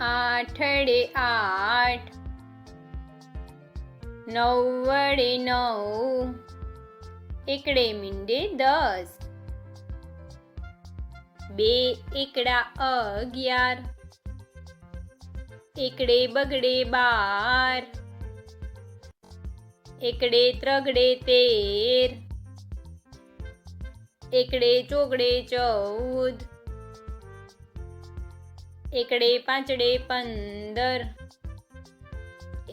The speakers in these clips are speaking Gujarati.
આઠડે આઠ. નવ્વડે નવ. એકડે મીંડે દસ. બે એકડા અગિયાર. એકડે બગડે બાર. એકડે ત્રગડે તેર. એકડે ચોગડે ચૌદ. એકડે પાંચડે પંદર,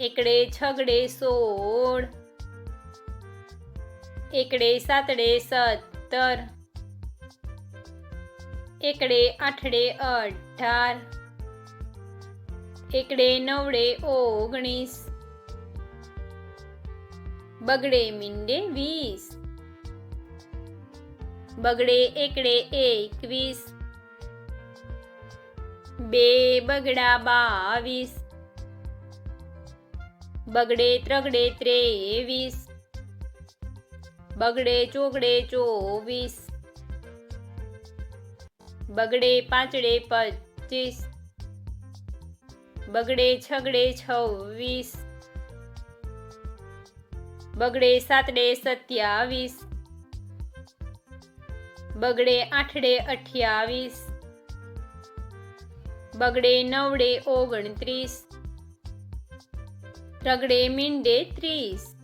એકડે છગડે સોળ, એકડે સાતડે સત્તર, એકડે આઠડે અઢાર, એકડે નવડે ઓગણીસ, બગડે મીંડે વીસ, બગડે એકડે એકવીસ બે બગડા બાવીસ. બગડે ત્રગડે ત્રેવીસ. બગડે ચોગડે ચોવીસ. બગડે પાંચડે પચીસ. બગડે છગડે છવ્વીસ. બગડે સાતડે સત્યાવીસ. બગડે આઠડે અઠ્યાવીસ. બગડે નવડે ઓગણત્રીસ. રગડે મીંડે ત્રીસ.